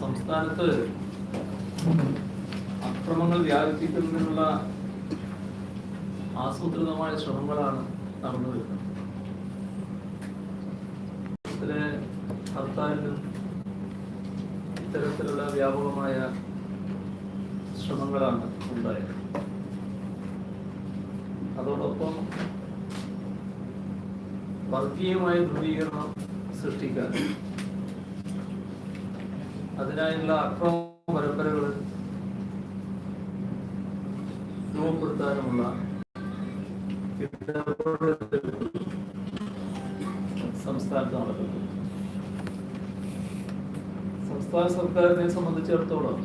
സംസ്ഥാനത്ത് അക്രമങ്ങൾ വ്യാപിപ്പിക്കുന്നതിനുള്ള ആസൂത്രിതമായ ശ്രമങ്ങളാണ് നടന്നു വരുന്നത്. ഹർത്താലിലും ഇത്തരത്തിലുള്ള വ്യാപകമായ ശ്രമങ്ങളാണ് ഉണ്ടായത്. അതോടൊപ്പം വർഗീയമായ ധ്രുവീകരണം സൃഷ്ടിക്കാൻ അതിനായുള്ള അക്രമ പരമ്പരകൾ രൂപപ്പെടുത്താനുമുള്ള സംസ്ഥാനത്ത് നടക്കുന്നു. സംസ്ഥാന സർക്കാരിനെ സംബന്ധിച്ചിടത്തോളം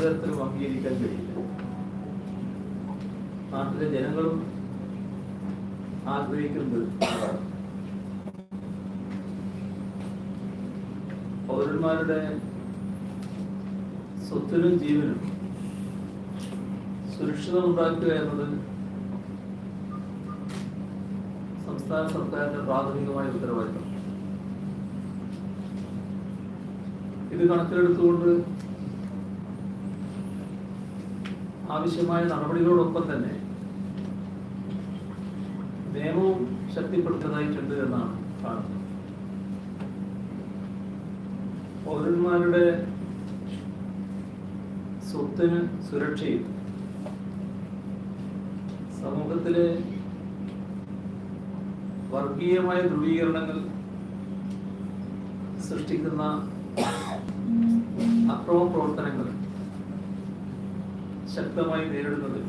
തരത്തിലും അംഗീകരിക്കാൻ കഴിയില്ല. നാട്ടിലെ ജനങ്ങളും ആഗ്രഹിക്കുന്നത് പൗരന്മാരുടെ സ്വത്തിനും ജീവനും സുരക്ഷിതം ഉണ്ടാക്കുക എന്നത് സംസ്ഥാന സർക്കാരിന്റെ പ്രാഥമികമായ ഉത്തരവാദിത്തം. ഇത് കണക്കിലെടുത്തുകൊണ്ട് ആവശ്യമായ നടപടികളോടൊപ്പം തന്നെ നിയമവും ശക്തിപ്പെടുത്തതായിട്ടുണ്ട് എന്നാണ് കാണുന്നത്. പൗരന്മാരുടെ സ്വത്തിന് സുരക്ഷയും സമൂഹത്തിലെ വർഗീയമായ ധ്രുവീകരണങ്ങൾ സൃഷ്ടിക്കുന്ന അക്രമ പ്രവർത്തനങ്ങൾ ശക്തമായി നേരിടുന്നത്.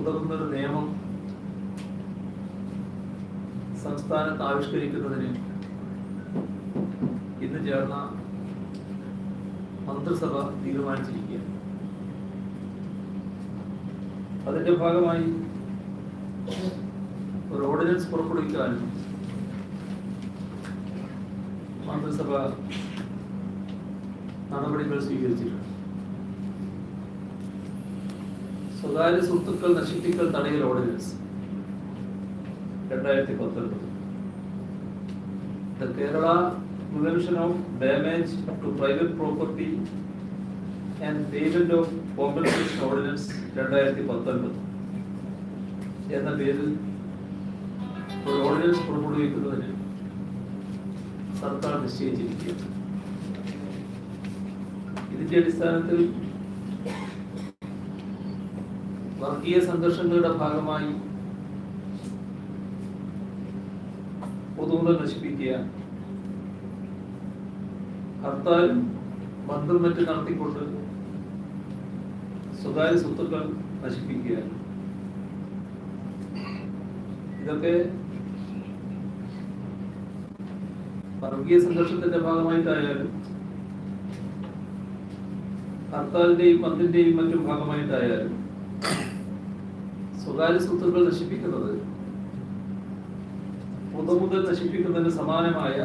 ഉതകുന്നൊരു നിയമം സംസ്ഥാനത്ത് ആവിഷ്കരിക്കുന്നതിന് ഇന്ന് ചേർന്ന മന്ത്രിസഭ തീരുമാനിച്ചിരിക്കുകയാണ്. അതിന്റെ ഭാഗമായി ഒരു ഓർഡിനൻസ് പുറപ്പെടുവിക്കാനും മന്ത്രിസഭ നടപടികൾ സ്വീകരിച്ചിട്ടുണ്ട്. സ്വകാര്യ സ്വത്തുക്കൾ നശിപ്പിക്കൽ തടയൽ ഓർഡിനൻസ്. രണ്ടായിരത്തി പത്തൊൻപത് Kerala prevention of damage to private property and payment of compensation ordinance രണ്ടായിരത്തി പത്തൊൻപത് എന്ന പേരിൽ ഒരു ഓർഡിനൻസ് പുറപ്പെടുവിക്കുന്നതിന് സർക്കാർ നിശ്ചയിച്ചിരിക്കുകയാണ്. ഇതിന്റെ അടിസ്ഥാനത്തിൽ വർഗീയ സംഘർഷങ്ങളുടെ ഭാഗമായി പൊതുമുതൽ നശിപ്പിക്കുക. ഹർത്താലും ബന്ധം മറ്റ് നടത്തിക്കൊണ്ട് സ്വകാര്യ സ്വത്തുക്കൾ നശിപ്പിക്കുക. ഇതൊക്കെ വർഗീയ സംഘർഷത്തിന്റെ ഭാഗമായിട്ടായാലും ഹർത്താലിന്റെയും പന്തിന്റെയും മറ്റും ഭാഗമായിട്ടായാലും സ്വകാര്യ സ്വത്തുക്കൾ നശിപ്പിക്കുന്നത് പൊതുമുതൽ നശിപ്പിക്കുന്നതിന് സമാനമായ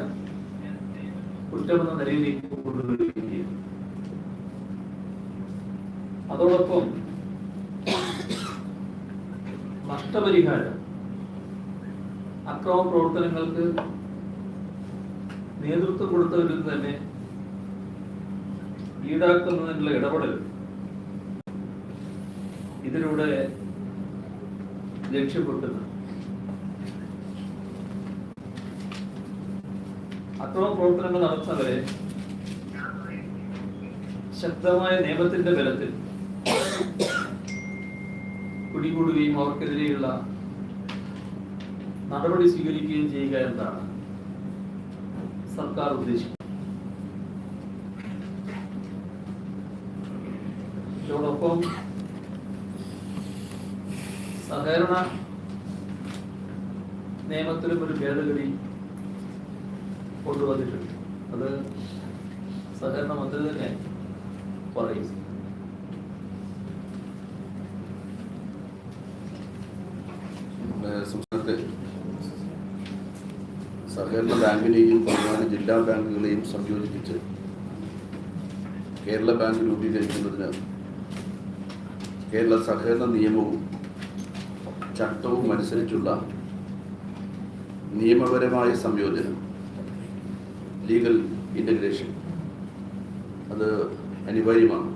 കുറ്റമെന്ന നിലയിലേക്ക് കൊണ്ടുവരികയും അതോടൊപ്പം നഷ്ടപരിഹാരം അക്രമ പ്രവർത്തനങ്ങൾക്ക് നേതൃത്വം കൊടുത്തവരിൽ തന്നെ ഈടാക്കുന്നതിനുള്ള ഇടപെടൽ ഇതിലൂടെ ലക്ഷ്യപ്പെട്ടുന്നത് അക്രമ പ്രവർത്തനങ്ങൾ നടത്തുന്നവരെ ശക്തമായ നിയമത്തിന്റെ ബലത്തിൽ പിടികൂടുകയും അവർക്കെതിരെയുള്ള നടപടി സ്വീകരിക്കുകയും ചെയ്യുക എന്നാണ് സർക്കാർ ഉദ്ദേശിക്കുന്നത്. സഹകരണ നിയമത്തിലും ഒരു ഭേദഗതി കൊണ്ടുവന്നിട്ടുണ്ട്. അത് സഹകരണ മന്ത്രി തന്നെ പറയും. സഹകരണ ബാങ്കിനെയും പ്രധാന ജില്ലാ ബാങ്കുകളെയും സംയോജിപ്പിച്ച് കേരള ബാങ്ക് രൂപീകരിക്കുന്നതിന് കേരള സഹകരണ നിയമവും ചട്ടവും അനുസരിച്ചുള്ള നിയമപരമായ സംയോജനം ലീഗൽ ഇന്റഗ്രേഷൻ അത് അനിവാര്യമാണ്.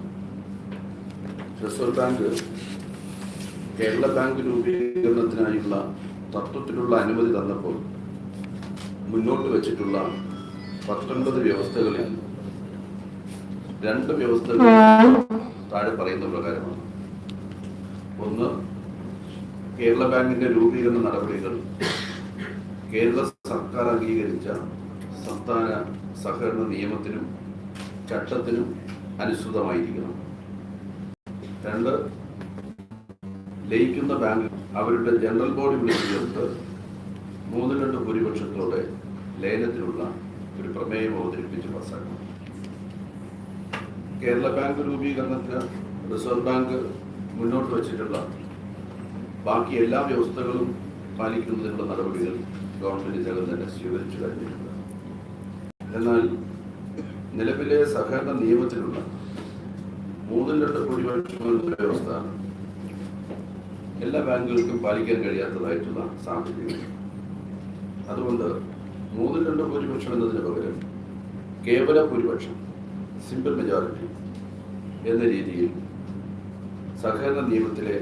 റിസർവ് ബാങ്ക് കേരള ബാങ്ക് രൂപീകരണത്തിനായുള്ള തത്വത്തിലുള്ള അനുമതി തന്നപ്പോൾ മുന്നോട്ട് വച്ചിട്ടുള്ള പത്തൊൻപത് വ്യവസ്ഥകളിൽ രണ്ട് വ്യവസ്ഥകൾ താഴെ പറയുന്ന പ്രകാരമാണ്. ഒന്ന് കേരള ബാങ്കിന്റെ രൂപീകരണ നടപടികൾ കേരള സർക്കാർ അംഗീകരിച്ച സംസ്ഥാന സഹകരണ നിയമത്തിനും ചട്ടത്തിനും അനുസൃതമായിരിക്കണം. രണ്ട് ലയിക്കുന്ന ബാങ്ക് അവരുടെ ജനറൽ ബോഡി വിളിച്ചു ചേർത്ത് മൂന്ന് രണ്ട് ഭൂരിപക്ഷത്തോടെ ലയനത്തിനുള്ള ഒരു പ്രമേയം അവതരിപ്പിച്ച് പാസ്സാക്കണം. കേരള ബാങ്ക് രൂപീകരണത്തിന് റിസർവ് ബാങ്ക് മുന്നോട്ട് വച്ചിട്ടുള്ള ബാക്കി എല്ലാ വ്യവസ്ഥകളും പാലിക്കുന്നതിനുള്ള നടപടികൾ ഗവൺമെന്റ് ഇതിനകം തന്നെ സ്വീകരിച്ചു കഴിഞ്ഞിട്ടുണ്ട്. എന്നാൽ നിലവിലെ സഹകരണ നിയമത്തിലുള്ള മൂന്നിൽ രണ്ട് കോടി വ്യവസ്ഥ എല്ലാ ബാങ്കുകൾക്കും പാലിക്കാൻ കഴിയാത്തതായിട്ടുള്ള സാഹചര്യം. അതുകൊണ്ട് മൂന്നിൽ രണ്ട് ഭൂരിപക്ഷം എന്നതിന് പകരം കേവല ഭൂരിപക്ഷം സിമ്പിൾ മെജോറിറ്റി എന്ന രീതിയിൽ സഹകരണ നിയമത്തിലെ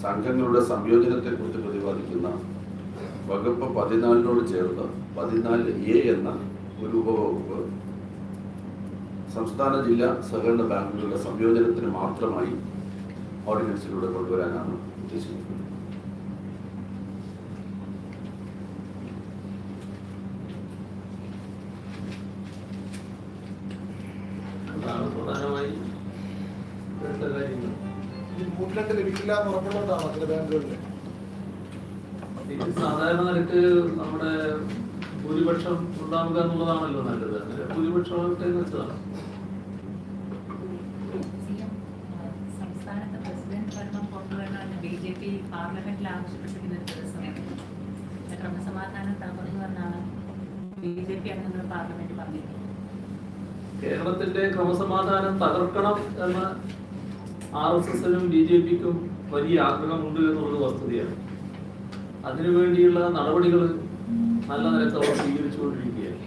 സംഘങ്ങളുടെ സംയോജനത്തെക്കുറിച്ച് പ്രതിപാദിക്കുന്ന വകുപ്പ് പതിനാലിനോട് ചേർന്ന് പതിനാല് എ എന്ന ഒരു ഉപവകുപ്പ് സംസ്ഥാന ജില്ലാ സഹകരണ ബാങ്കുകളുടെ സംയോജനത്തിന് മാത്രമായി ഓർഡിനൻസിലൂടെ കൊണ്ടുവരാനാണ് ഉദ്ദേശിക്കുന്നത് അതാണ് പ്രധാനമായി വേണ്ട കാര്യങ്ങൾ ഈ ലഭിക്കില്ല എന്ന് ഉറപ്പുള്ളതാണ് ചില ബാങ്കുകളിൽ ഇത് സാധാരണ നിരക്ക് നമ്മുടെ ഭൂരിപക്ഷം ഉണ്ടാവുക എന്നുള്ളതാണല്ലോ നല്ലത്. അങ്ങനെ ഭൂരിപക്ഷമാകട്ടെ എന്ന് വെച്ചതാണ് സിഎം സംസ്ഥാനത്ത് പ്രസിഡന്റ് ഭരണം കൊണ്ടുവരണമെന്ന് ബി ജെ പി പാർലമെന്റിൽ ആവശ്യപ്പെട്ടിരിക്കുന്ന ഒരു ദിവസമാണ് ക്രമസമാധാനം തകർന്നുവെന്നാണ് ബി ജെ പി അംഗങ്ങൾ പാർലമെന്റ് പറഞ്ഞിരിക്കുന്നത്. കേരളത്തിന്റെ ക്രമസമാധാനം തകർക്കണം എന്ന് ആർ എസ് എസിനും ബി ജെ പിക്കും വലിയ ആഗ്രഹമുണ്ട് എന്നുള്ളത് വസ്തുതയാണ്. അതിനുവേണ്ടിയുള്ള നടപടികൾ നല്ല നിരക്ക് അവർ സ്വീകരിച്ചുകൊണ്ടിരിക്കുകയാണ്.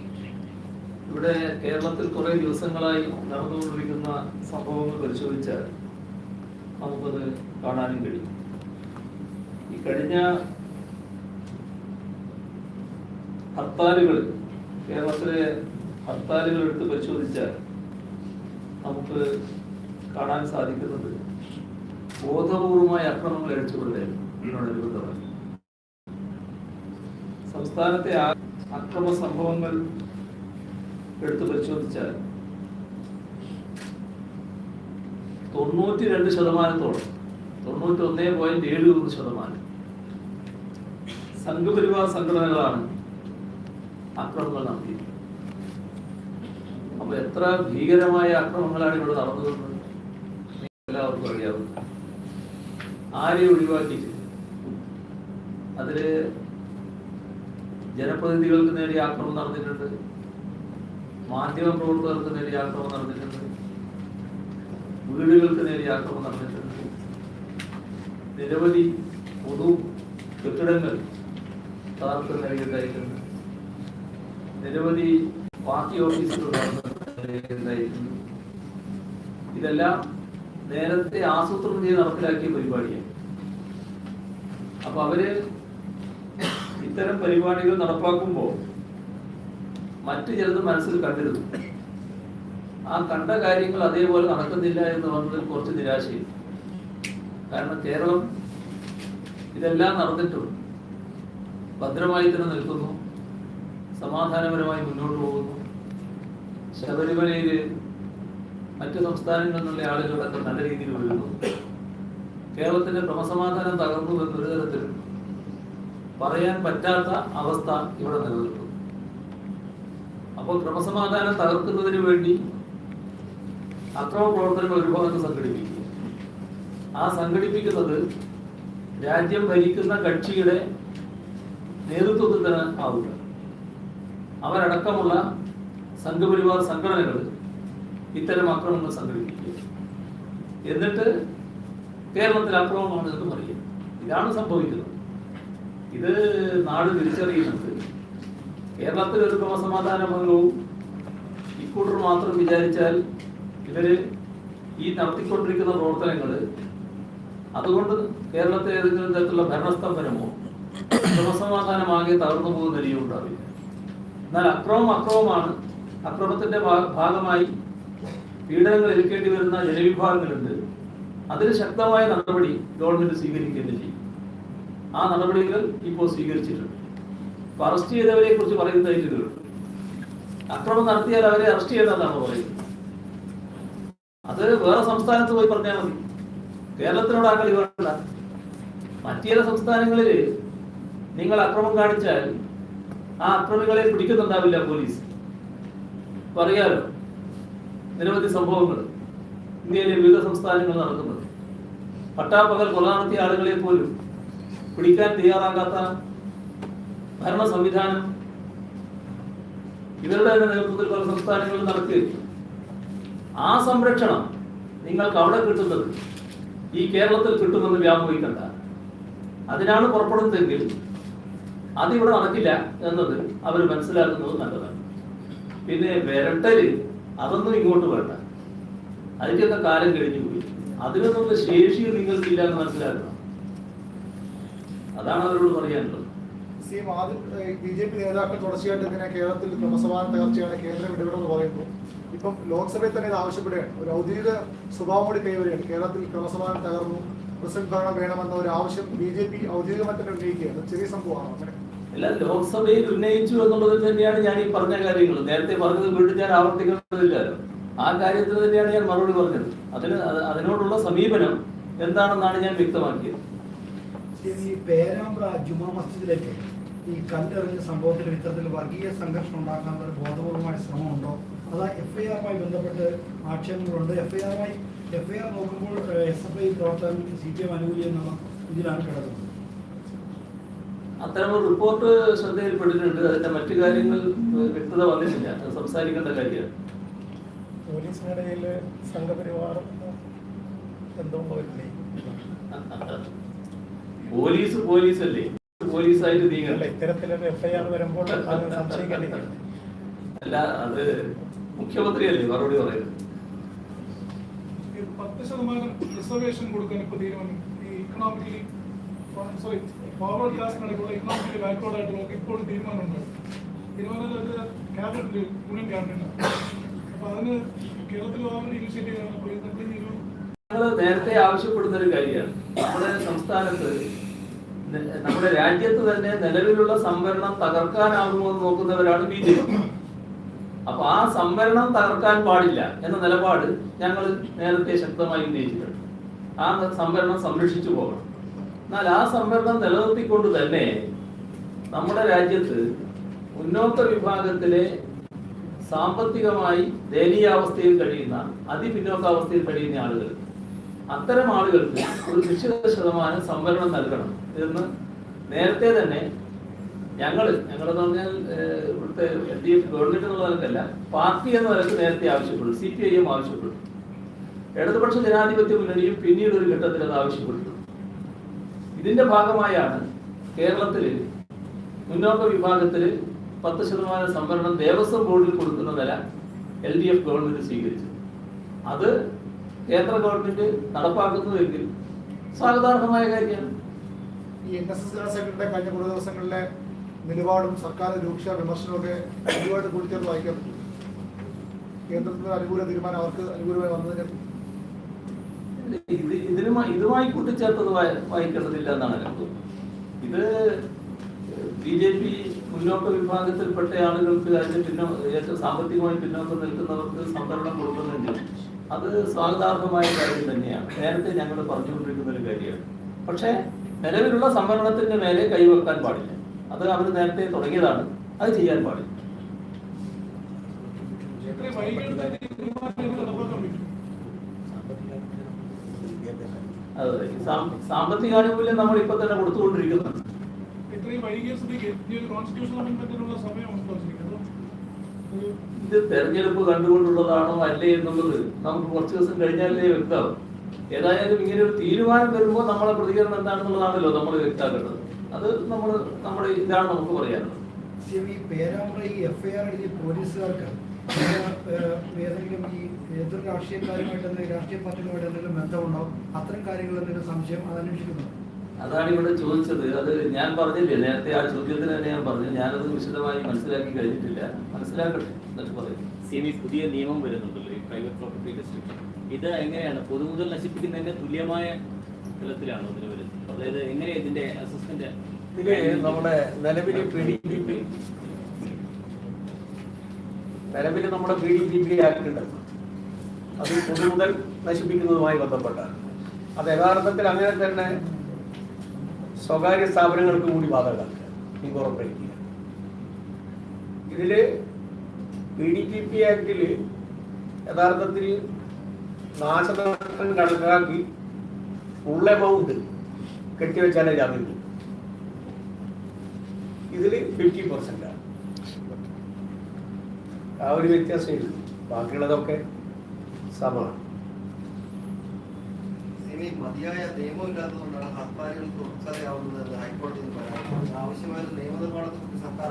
ഇവിടെ കേരളത്തിൽ കുറേ ദിവസങ്ങളായി നടന്നുകൊണ്ടിരിക്കുന്ന സംഭവങ്ങൾ പരിശോധിച്ചാൽ നമുക്കത് കാണാനും കഴിയും. ഈ കഴിഞ്ഞ ഹർത്താലുകൾ കേരളത്തിലെ ഹർത്താലുകൾ എടുത്ത് പരിശോധിച്ചാൽ നമുക്ക് കാണാൻ സാധിക്കുന്നത് ബോധപൂർവമായ അക്രമങ്ങൾ അഴിച്ചുകൊണ്ടായിരുന്നു ഇതിനോടനുബന്ധമായി സംസ്ഥാനത്തെ ആ അക്രമ സംഭവങ്ങൾ എടുത്തു പരിശോധിച്ചാൽ തൊണ്ണൂറ്റി രണ്ട് ശതമാനത്തോളം തൊണ്ണൂറ്റി ഒന്നേ പോയിന്റ് ഏഴ് ഒന്ന് ശതമാനം സംഘപരിവാർ സംഘടനകളാണ് അക്രമങ്ങൾ നടത്തിയത്. അപ്പൊ എത്ര ഭീകരമായ അക്രമങ്ങളാണ് ഇവിടെ നടന്നതെന്ന് ആരെ ഒഴിവാക്കി അതിൽ ജനപ്രതിനിധികൾക്ക് നേരെ ആക്രമണം നടന്നിട്ടുണ്ട്. മാധ്യമ പ്രവർത്തകർക്ക് നേരെ ആക്രമണം നടന്നിട്ടുണ്ട്. വീടുകൾക്ക് നേരെ ആക്രമണം നടന്നിട്ടുണ്ട്. നിരവധി പൊതു കെട്ടിടങ്ങൾ തകർക്കൽ നൽകിയിട്ടുണ്ടായിട്ടുണ്ട് നിരവധി പാർട്ടി ഓഫീസുകൾ ഇതെല്ലാം നേരത്തെ ആസൂത്രണം ചെയ്ത് നടപ്പിലാക്കിയ പരിപാടിയാണ്. അപ്പൊ അവർ ഇത്തരം പരിപാടികൾ നടപ്പാക്കുമ്പോൾ മറ്റു ചിലത് മനസ്സിൽ കണ്ടിരുന്നു. ആ കണ്ട കാര്യങ്ങൾ അതേപോലെ നടക്കുന്നില്ല എന്ന് പറഞ്ഞതിൽ കുറച്ച് നിരാശയും. കാരണം കേരളം ഇതെല്ലാം നടന്നിട്ടും ഭദ്രമായി തന്നെ നിൽക്കുന്നു. സമാധാനപരമായി മുന്നോട്ട് പോകുന്നു. ശബരിമലയിൽ മറ്റു സംസ്ഥാനങ്ങളിൽ നിന്നുള്ള ആളുകളൊക്കെ നല്ല രീതിയിൽ വരുന്നു കേരളത്തിന്റെ ക്രമസമാധാനം തകർന്നു എന്നൊരു തരത്തിൽ പറയാൻ പറ്റാത്ത അവസ്ഥ ഇവിടെ നിലനിൽക്കുന്നു. അപ്പോൾ ക്രമസമാധാനം തകർക്കുന്നതിന് വേണ്ടി അക്രമ പ്രവർത്തനങ്ങൾ ഒരു ഭാഗത്ത് സംഘടിപ്പിക്കുക ആ സംഘടിപ്പിക്കുന്നത് രാജ്യം ഭരിക്കുന്ന കക്ഷിയുടെ നേതൃത്വത്തിൽ തന്നെ ആവുക. അവരടക്കമുള്ള സംഘപരിവാർ സംഘടനകൾ ഇത്തരം അക്രമങ്ങൾ സംഘടിപ്പിക്കുക. എന്നിട്ട് കേരളത്തിൽ അക്രമമാണ് എന്ന് പറയും. ഇതാണ് സംഭവിക്കുന്നത്. ഇത് നാട് തിരിച്ചറിയുന്നുണ്ട്. കേരളത്തിൽ ഒരു ക്രമസമാധാന ഭംഗവും ഇക്കൂട്ടർ മാത്രം വിചാരിച്ചാൽ ഇവർ ഈ നടത്തിക്കൊണ്ടിരിക്കുന്ന പ്രവർത്തനങ്ങൾ അതുകൊണ്ട് കേരളത്തിലെ ഏതെങ്കിലും തരത്തിലുള്ള ഭരണസ്തംഭനമോ ക്രമസമാധാനമാകെ തകർന്നു പോകുന്ന രീതി ഉണ്ടാവില്ല എന്നാൽ അക്രമം അക്രമമാണ്. അക്രമത്തിന്റെ ഭാഗമായി പീഡനങ്ങൾ എടുക്കേണ്ടി വരുന്ന ജനവിഭാഗങ്ങളുണ്ട്. അതിന് ശക്തമായ നടപടി ഗവൺമെന്റ് സ്വീകരിക്കുകയും ചെയ്യും. ആ നടപടികൾ ഇപ്പോൾ സ്വീകരിച്ചിട്ടുണ്ട്. ഇപ്പൊ അറസ്റ്റ് ചെയ്തവരെ കുറിച്ച് പറയുന്നതായിട്ട് അക്രമം നടത്തിയാൽ അവരെ അറസ്റ്റ് ചെയ്യണമെന്നാണ് പറയുന്നത്. അത് വേറെ സംസ്ഥാനത്ത് പോയി പറഞ്ഞാൽ മതി. കേരളത്തിനോട് ആ കളി വേണ്ട. മറ്റു ചില സംസ്ഥാനങ്ങളിൽ നിങ്ങൾ അക്രമം കാണിച്ചാൽ ആ അക്രമികളെ പിടിക്കുന്നുണ്ടാവില്ല പോലീസ്. പറയാലോ? നിരവധി സംഭവങ്ങൾ. ഇന്ത്യയിലെ വിവിധ സംസ്ഥാനങ്ങൾ നടക്കുന്നത്. പട്ടാപ്പകൽ കൊല നടത്തിയ ആളുകളെ പോലും പിടിക്കാൻ തയ്യാറാകാത്ത ഭരണ സംവിധാനം ഇവരുടെ തന്നെ നേതൃത്വത്തിൽ പല സംസ്ഥാനങ്ങളിൽ നടക്കുകയും ആ സംരക്ഷണം നിങ്ങൾക്ക് അവിടെ കിട്ടുന്നത് ഈ കേരളത്തിൽ കിട്ടുമെന്ന് വ്യാമോഹിക്കണ്ട അതിനാണ് പുറപ്പെടുന്നതെങ്കിൽ അതിവിടെ നടക്കില്ല എന്നത് അവർ മനസ്സിലാക്കുന്നത് നല്ലതാണ്. പിന്നെ വിരട്ടൽ അതൊന്നും ഇങ്ങോട്ട് വേണ്ട അതിന്റെയൊക്കെ കാലം കഴിഞ്ഞു. അതിനൊന്നുള്ള ശേഷി നിങ്ങൾക്കില്ല എന്ന് മനസ്സിലാക്കണം. അതാണ് അവരോട് പറയാനുള്ളത്. സി ആദ്യം ബി ജെ പി നേതാക്കൾ തുടർച്ചയായിട്ട് ഇങ്ങനെ കേരളത്തിൽ ക്രമസമാന തകർച്ചയാണ് കേന്ദ്രം ഇടപെടുമെന്ന് പറയുമ്പോൾ ഇപ്പം ലോക്സഭയിൽ തന്നെ ഇത് ആവശ്യപ്പെടുകയാണ്. ഒരു ഔദ്യോഗിക സ്വഭാവം കൂടി കൈവരികയാണ്. കേരളത്തിൽ ക്രമസമാനം തകർന്നു പ്രസിഡന്റ് ഭരണം വേണമെന്ന ഒരു ആവശ്യം ബി ജെ പി ഔദ്യോഗികമായി തന്നെ ഉന്നയിക്കുകയാണ് ചെറിയ സംഭവമാണ് അങ്ങനെ. അല്ല ലോക്സഭയിൽ ഉന്നയിച്ചു എന്നുള്ളത് തന്നെയാണ് ഞാൻ ഈ പറഞ്ഞ കാര്യങ്ങൾ. നേരത്തെ പറഞ്ഞത് വീണ്ടും ഞാൻ ആവർത്തിക്കുന്നതില്ലല്ലോ ആ കാര്യത്തിൽ തന്നെയാണ് ഞാൻ മറുപടി പറഞ്ഞത്. അതിന് അത് അതിനോടുള്ള സമീപനം എന്താണെന്നാണ് ഞാൻ വ്യക്തമാക്കിയത്. ഈ പേരാമ്പ്ര ജുമാ മസ്ജിദിലേക്ക് ഈ കല്ലെറിഞ്ഞ സംഭവത്തിൽ ഇത്തരത്തിൽ വർഗീയ സംഘർഷം ഉണ്ടാക്കാനുള്ള ഒരു ബോധപൂർവമായ ശ്രമമുണ്ടോ? അതാ എഫ് ഐ ആറുമായി ബന്ധപ്പെട്ട് ആക്ഷേപങ്ങളുണ്ട്. എഫ് ഐ ആറുമായി എഫ് ഐ ആർ നോക്കുമ്പോൾ എസ് എഫ് ഐ പ്രവർത്തനം സി പി എം അനുകൂലി എന്നുള്ള ഇതിലാണ് കിടക്കുന്നത്. അത്തരം ഒരു റിപ്പോർട്ട് ശ്രദ്ധയിൽപ്പെട്ടിട്ടുണ്ട്. അതിന്റെ മറ്റു കാര്യങ്ങൾ വ്യക്തത വന്നിട്ടില്ല. സംസാരിക്കേണ്ട കാര്യമാണ്. പോലീസിനിടയിൽ സംഘപരിവാർ എന്തോ പോയില്ലേ പോലീസ് പോലീസല്ലേ? പോലീസായിട്ട് നീങ്ങല്ല ഇത്തരത്തിലൊരു എഫ്ഐആർ വരുമ്പോൾ അത് സംശയിക്കേണ്ടിയിരിക്കുന്നു അല്ല അത് മുഖ്യമന്ത്രിയല്ലേ മറുപടി പറയുന്നത്? പത്ത് ശതമാനം റിസർവേഷൻ കൊടുക്കാൻ ഇപ്പൊ തീരുമാനം. ഈ ഇക്കണോമിക്കലി സോറി ഫോർവേഡ് ക്ലാസ്സിനടക്കുള്ള ഇക്കണോമിക്കലി ബാക്ക്വേർഡ് ആയിട്ടുള്ള ഇപ്പോൾ തീരുമാനമുണ്ട്. തീരുമാനം ക്യാബിനറ്റിൽ യൂണിയൻ ക്യാബിനറ്റാണ് ഞങ്ങൾ നേരത്തെ ആവശ്യപ്പെടുന്ന ഒരു കാര്യമാണ്. നമ്മുടെ സംസ്ഥാനത്ത് നമ്മുടെ രാജ്യത്ത് തന്നെ നിലവിലുള്ള സംവരണം തകർക്കാനാകുമോ എന്ന് നോക്കുന്നവരാണ് ബി ജെ പി. അപ്പൊ ആ സംവരണം തകർക്കാൻ പാടില്ല എന്ന നിലപാട് ഞങ്ങൾ നേരത്തെ ശക്തമായി ഉന്നയിച്ചിട്ടുണ്ട്. ആ സംവരണം സംരക്ഷിച്ചു പോകണം. എന്നാൽ ആ സംവരണം നിലനിർത്തിക്കൊണ്ട് തന്നെ നമ്മുടെ രാജ്യത്ത് മുന്നോക്ക വിഭാഗത്തിലെ സാമ്പത്തികമായി ദയനീയാവസ്ഥയിൽ കഴിയുന്ന അതിപിന്നോക്കാവസ്ഥയിൽ കഴിയുന്ന ആളുകൾ. അത്തരം ആളുകൾക്ക് ഒരു നിശ്ചിത ശതമാനം സംവരണം നൽകണം. എന്ന് നേരത്തെ തന്നെ ഞങ്ങൾ ഞങ്ങളെന്ന് പറഞ്ഞാൽ ഇവിടുത്തെ എൽ ഡി എഫ് ഗവൺമെന്റ് എന്നുള്ള നിലക്കല്ല പാർട്ടി എന്ന നിലയ്ക്ക് നേരത്തെ ആവശ്യപ്പെട്ടു സി പി ഐ എം ആവശ്യപ്പെട്ടു ഇടതുപക്ഷ ജനാധിപത്യ മുന്നണിയും പിന്നീട് ഒരു ഘട്ടത്തിൽ അത് ആവശ്യപ്പെട്ടു ഇതിന്റെ ഭാഗമായാണ് കേരളത്തിൽ മുന്നോക്ക വിഭാഗത്തിൽ പത്ത് ശതമാനം സംവരണം ദേവസ്വം ബോർഡിൽ കൊടുക്കുന്ന നില എൽ ഡി എഫ് ഗവൺമെന്റ് സ്വീകരിച്ചു. അത് കേന്ദ്ര ഗവൺമെന്റ് നടപ്പാക്കുന്നുവെങ്കിൽ സ്വാഗതാർഹമായ കാര്യമാണ്. ഈ N S S general secretary കഴിഞ്ഞ കുറേ ദിവസങ്ങളിലെ നിലപാടും സർക്കാർ രൂക്ഷ വിമർശനമൊക്കെ ഒരുപാട് കൂടിച്ചേർന്ന് വായിക്കാൻ പറ്റും. കേന്ദ്രത്തിന്റെ അനുകൂല തീരുമാനം അവർക്ക് അനുകൂലമായി വന്നതിന് ഇത് ഇതിനുമായി ഇതുമായി കൂട്ടിച്ചേർത്തത് വായ- വായിക്കേണ്ടതില്ല എന്നാണ് എനിക്ക് ഇത് ബി ജെ പി മുന്നോക്ക വിഭാഗത്തിൽപ്പെട്ട ആളുകൾക്ക് അതിന് പിന്നോ ഏറ്റവും സാമ്പത്തികമായി പിന്നോക്കം നിൽക്കുന്നവർക്ക് സംവരണം കൊടുക്കുന്നുണ്ട്. അത് സ്വാഗതാർഹമായ കാര്യം തന്നെയാണ്. നേരത്തെ ഞങ്ങൾ പറഞ്ഞുകൊണ്ടിരിക്കുന്ന ഒരു കാര്യമാണ്. പക്ഷേ നിലവിലുള്ള സംവരണത്തിന്റെ മേലെ കൈവെക്കാൻ പാടില്ല. അത് അവർ നേരത്തെ തുടങ്ങിയതാണ്. അത് ചെയ്യാൻ പാടില്ല. അതെ. സാമ്പത്തികാനുകൂല്യം നമ്മൾ ഇപ്പൊ തന്നെ കൊടുത്തുകൊണ്ടിരിക്കുന്നുണ്ട്. ഇത്രയും ഇത്രയും വൈകിയ സ്ഥിതിക്ക് ഈ ഒരു കോൺസ്റ്റിറ്റ്യൂഷൻ അമെന്റ്മെന്റിനുള്ള സമയമുണ്ടോ ശരിക്കും ഇത് തെരഞ്ഞെടുപ്പ് കണ്ടുകൊണ്ടുള്ളതാണോ അല്ലേ എന്നുള്ളത് നമുക്ക് കുറച്ച് ദിവസം കഴിഞ്ഞാലേ വ്യക്തമാവും. ഏതായാലും ഇങ്ങനെ ഒരു തീരുമാനം വരുമ്പോൾ നമ്മളെ പ്രതികരണം എന്താണെന്നുള്ളതാണല്ലോ നമ്മൾ വ്യക്തമാക്കേണ്ടത്. അത് നമ്മൾ നമ്മുടെ ഇതാണ് നമുക്ക് പറയാനുള്ളത്. ഈ പേരാമ്പ്ര ഈ എഫ്ഐആർ എഴുതിയ പോലീസുകാർക്ക് ഏതെങ്കിലും ഈ എതിർ രാഷ്ട്രീയക്കാരുമായിട്ട് എന്തെങ്കിലും രാഷ്ട്രീയ പാർട്ടികളുമായിട്ട് എന്തെങ്കിലും ബന്ധമുണ്ടോ? അത്തരം കാര്യങ്ങൾ എന്തെങ്കിലും സംശയം അത് അന്വേഷിക്കുന്നു അതാണ് ഇവിടെ ചോദിച്ചത്. അത് ഞാൻ പറഞ്ഞില്ലേ നേരത്തെ ആ ചോദ്യത്തിന് തന്നെ ഞാൻ പറഞ്ഞു. ഞാനത് വിശദമായി മനസ്സിലാക്കി കഴിഞ്ഞിട്ടില്ല. മനസ്സിലാക്കട്ടെ എന്നിട്ട് പറയും. സിമി പുതിയ നിയമം വരുന്നുണ്ടല്ലോ ഈ പ്രൈവറ്റ് പ്രോപ്പർട്ടി ഡിസ്ട്രിക്ട് ഇത് എങ്ങനെയാണ്? പൊതുമുതൽ നശിപ്പിക്കുന്നതിന്റെ തുല്യമായ തലത്തിലാണോ ഇതിന് വരുന്നത്? അതായത് എങ്ങനെ ഇതിന്റെ അസിസ്റ്റന്റ് ഇതിൽ നമ്മുടെ നിലവിലെ പി ഡി ജി പി നിലവിൽ നമ്മുടെ P D G P act ഉണ്ട്. അത് പൊതുമുതൽ നശിപ്പിക്കുന്നതുമായി ബന്ധപ്പെട്ടാണ്. അത് യഥാർത്ഥത്തിൽ അങ്ങനെ തന്നെ സ്വകാര്യ സ്ഥാപനങ്ങൾക്ക് കൂടി ബാധകമാണ് ഇൻകോർപ്പറേറ്റ് ചെയ്യുക ഇതിൽ പി ഡി ജി പി ആക്ടിൽ യഥാർത്ഥത്തിൽ നാശനഷ്ടം കണക്കാക്കി ഫുൾ എമൗണ്ട് കെട്ടിവെച്ചാലേ ജാമ്യം ഇതിൽ ഫിഫ്റ്റി പെർസെന്റ് ആണ്. ആ ഒരു വ്യത്യാസം ഉള്ളൂ. ബാക്കിയുള്ളതൊക്കെ സമാണ് ഇനി മതിയായ നിയമമില്ലാത്തതുകൊണ്ടാണ് ഹർത്താലുകൾ തുടർച്ചയാവുന്നത് ഹൈക്കോടതിയിൽ പറയാം. ആവശ്യമായ നിയമനിർമ്മാണത്തെ കുറിച്ച് സർക്കാർ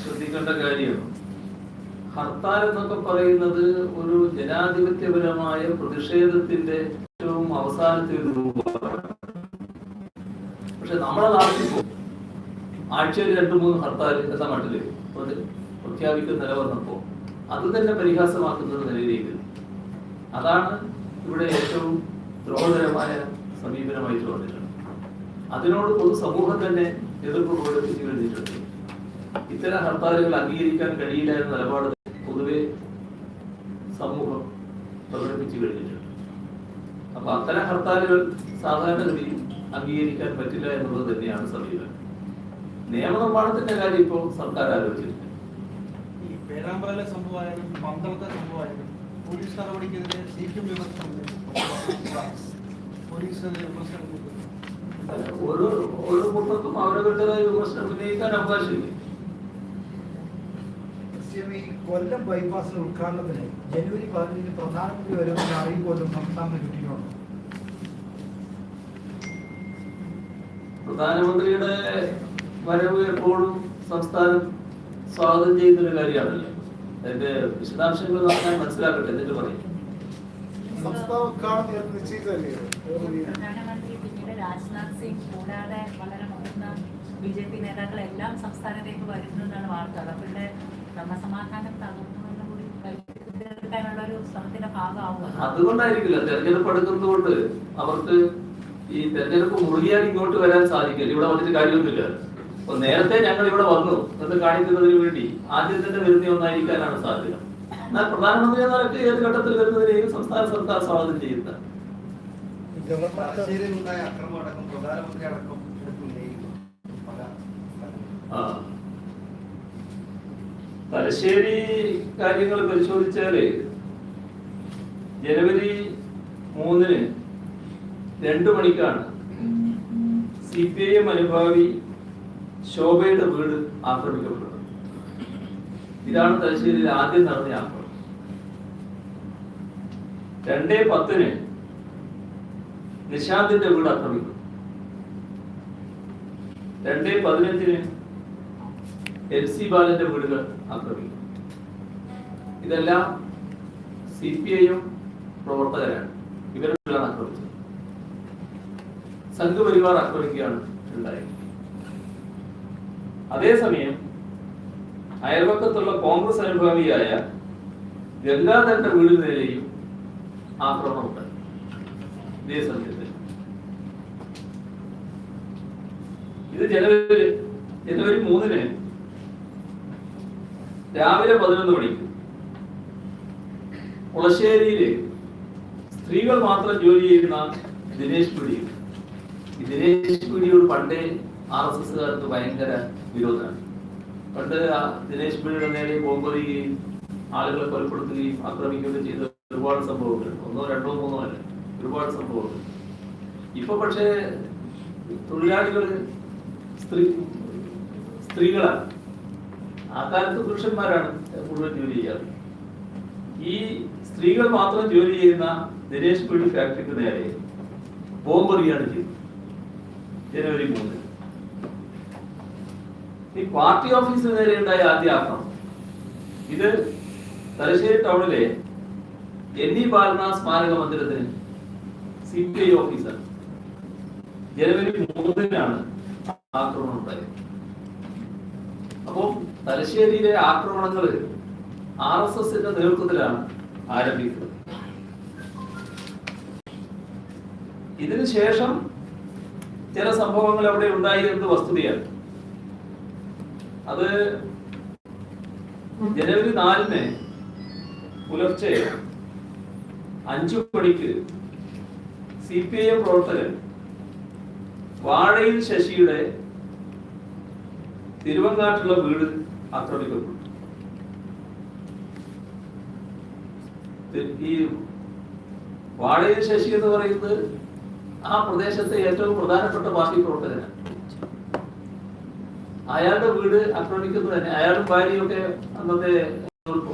ശ്രദ്ധിക്കേണ്ട കാര്യം ഹർത്താൽ എന്നൊക്കെ പറയുന്നത് ഒരു ജനാധിപത്യപരമായ പ്രതിഷേധത്തിന്റെ ഏറ്റവും അവസാനത്തെ രൂപമാണ്. പക്ഷെ നമ്മുടെ നാട്ടിൽ ആഴ്ചയിൽ രണ്ടു മൂന്ന് ഹർത്താൽ എന്ന നാട്ടിൽ പ്രഖ്യാപിക്കുന്ന നില വന്നപ്പോ അത് തന്നെ പരിഹാസമാക്കുന്ന നിലയിലേക്ക് അതാണ് ഇവിടെ ഏറ്റവും ദ്രോഹകരമായ സമീപനമായി തോന്നിയിട്ടുള്ളത്. അതിനോട് പൊതുസമൂഹം തന്നെ എതിർപ്പ് പ്രകടിപ്പിച്ചു ഇത്തരം ഹർത്താലുകൾ അംഗീകരിക്കാൻ കഴിയില്ല എന്ന നിലപാട് പൊതുവെ സമൂഹം പ്രകടിപ്പിച്ചു കഴിഞ്ഞിട്ടുണ്ട്. അപ്പൊ അത്തരം ഹർത്താലുകൾ സാധാരണഗതിയിൽ അംഗീകരിക്കാൻ പറ്റില്ല എന്നുള്ളത് തന്നെയാണ് സമീപനം. നിയമനിർമ്മാണത്തിന്റെ കാര്യം ഇപ്പോൾ സർക്കാർ ആലോചിച്ചിട്ടുണ്ട് പേരാമ്പ്രയിലെ സംഭവമായാലും പന്തളത്തെ സംഭവമായാലും പോലീസ് നടപടിക്കെതിരെ സി പി എം വിമർശനമുണ്ട് പോലീസ് വിമർശനം ഓരോ ഓരോ കൂട്ടർക്കും അവരവരുടേതായ വിമർശനം ഉന്നയിക്കാൻ അവകാശമില്ല? കൊല്ലം ബൈപ്പാസിന് ഉദ്ഘാടനത്തിന് ജനുവരി പതിനഞ്ചിന് പ്രധാനമന്ത്രി വരുമെന്ന് അറിയിപ്പ് പോലും സംസ്ഥാനം കിട്ടിയിട്ടുണ്ട് പ്രധാനമന്ത്രിയുടെ വരവ് എപ്പോഴും സംസ്ഥാനം സ്വാഗതം ചെയ്യുന്ന ഒരു കാര്യമാണല്ലോ. അതിന്റെ വിശദാംശങ്ങൾ നോക്കാൻ മനസ്സിലാക്കട്ടെ. എന്നിട്ട് പറയും. സംസ്ഥാന ഉദ്ഘാടനം നേരത്തെ നിശ്ചയിച്ചതല്ലേ ഇത്? ഏത് രീതിയിൽ? പ്രധാനമന്ത്രി പിന്നീട് രാജ്നാഥ് സിംഗ് കൂടാതെ വളരെ മുതിർന്ന ബി ജെ പി നേതാക്കളെല്ലാം സംസ്ഥാനത്തേക്ക് വരുന്നു എന്നാണ് വാർത്ത. അവരുടെ ക്രമസമാധാനം തകർന്നുവെന്ന് കൂടി തീർക്കാനുള്ള ഒരു ശ്രമത്തിന്റെ ഭാഗമാവുക അതുകൊണ്ടായിരിക്കില്ല. തെരഞ്ഞെടുപ്പ് എടുക്കുന്നതുകൊണ്ട് അവർക്ക് ഈ തെരഞ്ഞെടുപ്പ് മുറിയാൻ ഇങ്ങോട്ട് വരാൻ സാധിക്കില്ല. ഇവിടെ വന്നിട്ട് കാര്യമൊന്നുമില്ല. നേരത്തെ ഞങ്ങൾ ഇവിടെ വന്നു. എന്ന് കാണിക്കുന്നതിന് വേണ്ടി ആദ്യം തന്നെ വരുന്ന ഒന്നായിരിക്കാനാണ് സാധ്യത. എന്നാൽ പ്രധാനമന്ത്രി ഏത് ഘട്ടത്തിൽ വരുന്നതിനെയും സംസ്ഥാന സർക്കാർ സ്വാഗതം ചെയ്യുന്ന. തലശ്ശേരി കാര്യങ്ങൾ പരിശോധിച്ചാൽ ജനുവരി മൂന്നിന് രണ്ടു മണിക്കാണ് സി പി ഐ എം അനുഭാവി ശോഭയുടെ വീട് ആക്രമിക്കപ്പെട്ടത് ഇതാണ് തലശ്ശേരിയിൽ ആദ്യം നടന്ന ആക്രമണം. രണ്ടേ പത്തിന് നിശാന്തിന്റെ വീട് ആക്രമിക്കും രണ്ടേ പതിനഞ്ചിന് എൽ സി ബാലന്റെ വീടുകൾ ആക്രമിക്കും ഇതെല്ലാം സി പി ഐ എം പ്രവർത്തകരാണ്. ഇവരെല്ലാം ആക്രമിച്ചത്. സംഘപരിവാർ ആക്രമിക്കുകയാണ് ഉണ്ടായത്. അതേസമയം അയൽവക്കത്തുള്ള കോൺഗ്രസ് അനുഭാവിയായ ഗംഗാധരന്റെ വീടിന് നേരെയും ആക്രമണമുണ്ട്. ഇതേ സമയത്ത് ഇത് ജനുവരി ജനുവരി മൂന്നിന് രാവിലെ പതിനൊന്ന് മണിക്ക് കുളശ്ശേരിയിൽ സ്ത്രീകൾ മാത്രം ജോലി ചെയ്യുന്ന ദിനേശ് പിടിയും ദിനേശ് പിടിയോട് പണ്ടേ ആർ എസ് എസ്കാർക്ക് ഭയങ്കര വിരോധമാണ് പണ്ട് ദിനേശ് പിള്ളിയുടെ നേരെ ബോംബെറിയുകയും ആളുകളെ കൊലപ്പെടുത്തുകയും ആക്രമിക്കുകയും ചെയ്ത ഒരുപാട് സംഭവങ്ങൾ. ഒന്നോ രണ്ടോ മൂന്നോ അല്ല ഒരുപാട് സംഭവങ്ങൾ. ഇപ്പൊ പക്ഷേ തൊഴിലാളികൾ സ്ത്രീ സ്ത്രീകളാണ്. ആ കാലത്ത് പുരുഷന്മാരാണ് മുഴുവൻ ജോലി ചെയ്യാറ്. ഈ സ്ത്രീകൾ മാത്രം ജോലി ചെയ്യുന്ന ദിനേശ് പിള്ളി ഫാക്ടറിക്ക് നേരെ ബോംബെറിയാണ് ചെയ്തത്. ജനുവരി മൂന്ന് ഈ പാർട്ടി ഓഫീസിന് നേരെ ഉണ്ടായ ആദ്യ ആക്രമണം ഇത് തലശ്ശേരി ടൗണിലെ എൻ ഇ ബാലന സ്മാരക മന്ദിരത്തിന് സി പി ഐ ഓഫീസർ ജനുവരി മൂന്നിനാണ് ആക്രമണം ഉണ്ടായത്. അപ്പോൾ തലശ്ശേരിയിലെ ആക്രമണങ്ങൾ ആർ എസ് എസിന്റെ നേതൃത്വത്തിലാണ് ആരംഭിക്കുന്നത്. ഇതിനുശേഷം ചില സംഭവങ്ങൾ അവിടെ ഉണ്ടായി എന്ന് വസ്തുതയാണ്. അത് ജനുവരി നാലിന് പുലർച്ചെ അഞ്ചു മണിക്ക് സി പി ഐ എം പ്രവർത്തകൻ വാഴയിൽ ശശിയുടെ തിരുവങ്ങാട്ടുള്ള വീട് ആക്രമിക്കപ്പെട്ടു. ഈ വാഴയിൽ ശശി എന്ന് പറയുന്നത് ആ പ്രദേശത്തെ ഏറ്റവും പ്രധാനപ്പെട്ട പാർട്ടി പ്രവർത്തകനാണ്. അയാളുടെ വീട് ആക്രമിക്കുന്നത് തന്നെ. അയാളും ഭാര്യയൊക്കെ അന്നത്തെ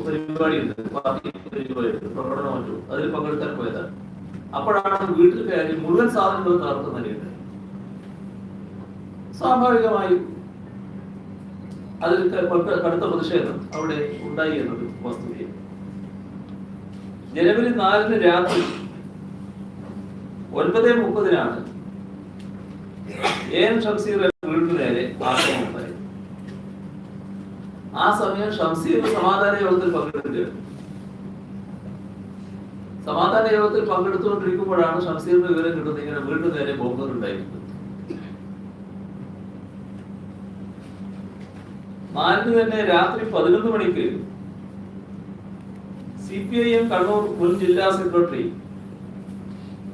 പരിപാടിയുണ്ട്. പാർട്ടി പരിപാടിയുണ്ട് പ്രകടനം മറ്റു അതിൽ പങ്കെടുക്കാൻ പോയതാണ്. അപ്പോഴാണ് വീട്ടിൽ കയറി മുഴുവൻ സാധനങ്ങളും തകർത്ത് നൽകിയത്. സ്വാഭാവികമായും അതിൽ കടുത്ത പ്രതിഷേധം അവിടെ ഉണ്ടായി എന്നത് വസ്തുതയാണ് ജനുവരി നാലിന് രാത്രി ഒൻപത് മുപ്പതിനാണ് എ എൻ ഷംസീർ വീടിന് നേരെ ആക്രമണം. ആ സമയം ഷംസി ഷംസീർ സമാധാന യോഗത്തിൽ പങ്കെടുക്കുകയാണ് സമാധാന യോഗത്തിൽ പങ്കെടുത്തുകൊണ്ടിരിക്കുമ്പോഴാണ് ഷംസീറിന്റെ വിവരം കിട്ടുന്നത് ഇങ്ങനെ വീണ്ടും നേരെ പോകുന്നുണ്ടായിരുന്നു നാലിന് തന്നെ രാത്രി പതിനൊന്ന് മണിക്ക് C P I M Kannur മുൻ ജില്ലാ സെക്രട്ടറി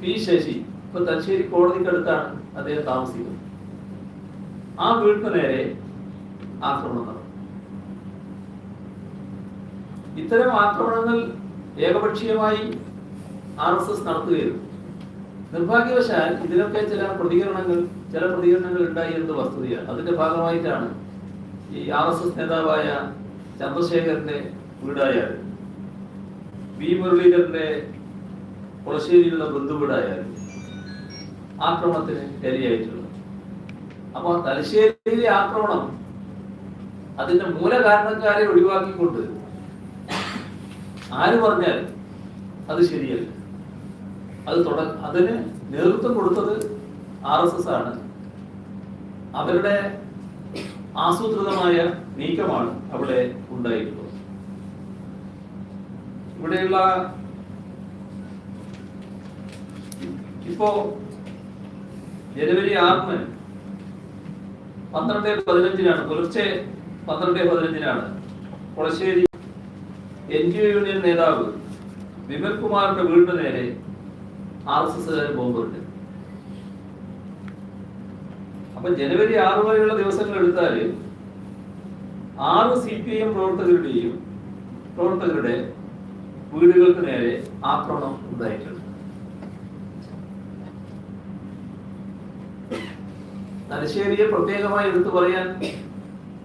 പി ശശി ഇപ്പൊ തലശ്ശേരി കോടതിക്കടുത്താണ് അദ്ദേഹം താമസിക്കുന്നത്. ആ വീടിന് നേരെ ആക്രമണം നടന്നു. ഇത്തരം ആക്രമണങ്ങൾ ഏകപക്ഷീയമായി ആർ എസ് എസ് നടത്തുകയും നിർഭാഗ്യവശാൽ ഇതിനൊക്കെ ചില പ്രതികരണങ്ങൾ ചില പ്രതികരണങ്ങൾ ഉണ്ടായി എന്നത് വസ്തുതയാണ്. അതിന്റെ ഭാഗമായിട്ടാണ് ഈ ആർ എസ് എസ് നേതാവായ ചന്ദ്രശേഖരന്റെ വീടായാലും വി മുരളീധരന്റെ കൊളശ്ശേരിയിലുള്ള ബന്ധുവീടായാലും ആക്രമണത്തിന് ഇരയായിട്ടുള്ളത്. അപ്പൊ തലശ്ശേരിയിലെ ആക്രമണം അതിന്റെ മൂലകാരണക്കാരെ ഒഴിവാക്കിക്കൊണ്ട് ആര് പറഞ്ഞാൽ അത് ശരിയല്ല. അത് തുട അതിന് നേതൃത്വം കൊടുത്തത് ആർ എസ് എസ് ആണ്. അവരുടെ ആസൂത്രിതമായ നീക്കമാണ് അവിടെ ഉണ്ടായിട്ടുള്ളത്. ഇവിടെയുള്ള ഇപ്പോ ജനുവരി ആറിന് പന്ത്രണ്ട് പതിനഞ്ചിനാണ് പുലർച്ചെ പന്ത്രണ്ട് പതിനഞ്ചിനാണ്. കൊളശ്ശേരി എൻ യൂണിയൻ നേതാവ് വിമൽ കുമാറിന്റെ വീടിന് നേരെ ആർ എസ് എസ് ബോംബുണ്ട് അപ്പൊ ജനുവരി ആറ് വരെയുള്ള ദിവസങ്ങൾ എടുത്താൽ ആറ് സി പി എം പ്രവർത്തകരുടെയും പ്രവർത്തകരുടെ വീടുകൾക്ക് നേരെ ആക്രമണം ഉണ്ടായിട്ടുണ്ട്. തലശ്ശേരിയെ പ്രത്യേകമായി എടുത്തു പറയാൻ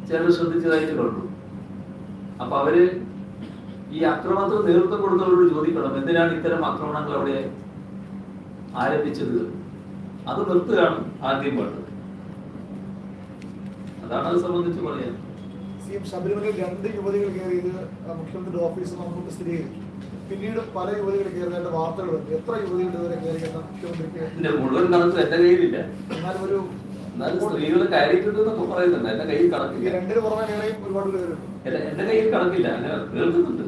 ചിലർ ശ്രദ്ധിച്ചതായിട്ട് കണ്ടു. അപ്പൊ അവർ ഈ അക്രമത്തിന് നേതൃത്വം കൊടുത്തവരോട് ചോദിക്കണം എന്തിനാണ് ഇത്തരം ആക്രമണങ്ങൾ അവിടെ ആരംഭിച്ചത്? അത് നിർത്തുകയാണ് ആദ്യം വേണ്ടത്. അതാണ് അത് സംബന്ധിച്ച് പറയാൻ. സി എം ശബരിമലയിൽ രണ്ട് യുവതികൾ കയറിയത് മുഖ്യമന്ത്രിയുടെ ഓഫീസ് നമുക്ക് സ്ഥിരീകരിച്ചു പിന്നീട് പല യുവതികൾ കയറിയതായിട്ട് വാർത്തകളുണ്ട് എത്ര യുവതികൾ ഇതുവരെ കയറിയെന്ന് മുഖ്യമന്ത്രിക്ക് എന്റെ മുഴുവൻ കണക്ക് എന്റെ കയ്യിലില്ല. എന്നാലും ഒരു എന്നാലും സ്ത്രീകൾ കയറിയിട്ടുണ്ട് എന്നൊക്കെ പറയുന്നുണ്ട്. എന്റെ കയ്യിൽ കണക്കില്ല. രണ്ടിന് പുറമെ വേറെയും ഒരുപാട് പേരുണ്ട്. എന്റെ എന്റെ കയ്യിൽ കണക്കില്ല. അങ്ങനെ കേൾക്കുന്നുണ്ട്.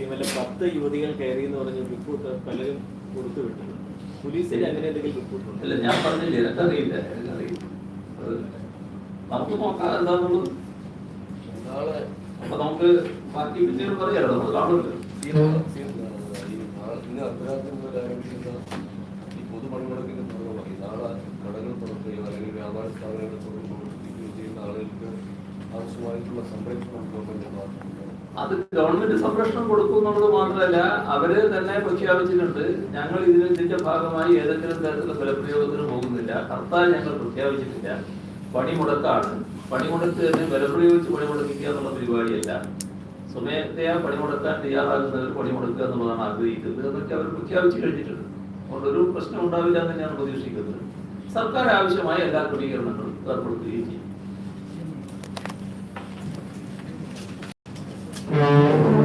സിമല പത്ത് യുവതികൾ കയറി എന്ന് പറഞ്ഞ റിപ്പോർട്ട് പലരും കൊടുത്തു വിട്ടു പോലീസിൽ അങ്ങനെ എന്തെങ്കിലും റിപ്പോർട്ടുണ്ട്? അല്ല ഞാൻ പറഞ്ഞില്ല എനിക്കറിയില്ല എനിക്കറിയില്ല. അത് നമുക്ക് നോക്കാം എന്താന്നുള്ളത് നാളെ അപ്പൊ നമുക്ക് ബാക്കി പിന്നീട് പറയാലോ നമ്മൾ കാണുമല്ലോ. ഈ നാളെ- ഈ നാളെ ഇന്ന് അർദ്ധരാത്രി മുതൽ ആരംഭിക്കുന്ന ഈ പൊതുപണിമുടക്കിന്റെ ഭാഗമായി. നാളെ കടകൾ തുറക്കുകയോ അല്ലെങ്കിൽ വ്യാപാര സ്ഥാപനങ്ങൾ തുറന്നു പ്രവർത്തിക്കുകയോ ചെയ്യുന്ന ആളുകൾക്ക് ആവശ്യമായിട്ടുള്ള സംരക്ഷണം ഗവൺമെന്റ് അത് ഗവൺമെന്റ് സംരക്ഷണം കൊടുക്കും എന്നുള്ളത് മാത്രമല്ല അവർ തന്നെ പ്രഖ്യാപിച്ചിട്ടുണ്ട്. ഞങ്ങൾ ഇതിന് ഇതിന്റെ ഭാഗമായി ഏതെങ്കിലും തരത്തിലുള്ള ബലപ്രയോഗത്തിന് പോകുന്നില്ല. ഹർത്താൽ ഞങ്ങൾ പ്രഖ്യാപിച്ചിട്ടില്ല. പണിമുടക്കാണ്. പണിമുടക്ക് തന്നെ ബലപ്രയോഗിച്ച് പണിമുടക്കിക്കുക എന്നുള്ള പരിപാടിയല്ല. സ്വമേധയാ പണിമുടക്കാൻ തയ്യാറാകുന്നവർ പണിമുടക്കുക എന്നുള്ളതാണ് ആഗ്രഹിക്കുന്നത് എന്നൊക്കെ അവർ പ്രഖ്യാപിച്ചു കഴിഞ്ഞിട്ടുണ്ട്. അതുകൊണ്ട് ഒരു പ്രശ്നം ഉണ്ടാവില്ല എന്ന് തന്നെയാണ് പ്രതീക്ഷിക്കുന്നത്. സർക്കാർ ആവശ്യമായ എല്ലാ ക്രമീകരണങ്ങളും ഏർപ്പെടുത്തുകയും ചെയ്യും. Thank you.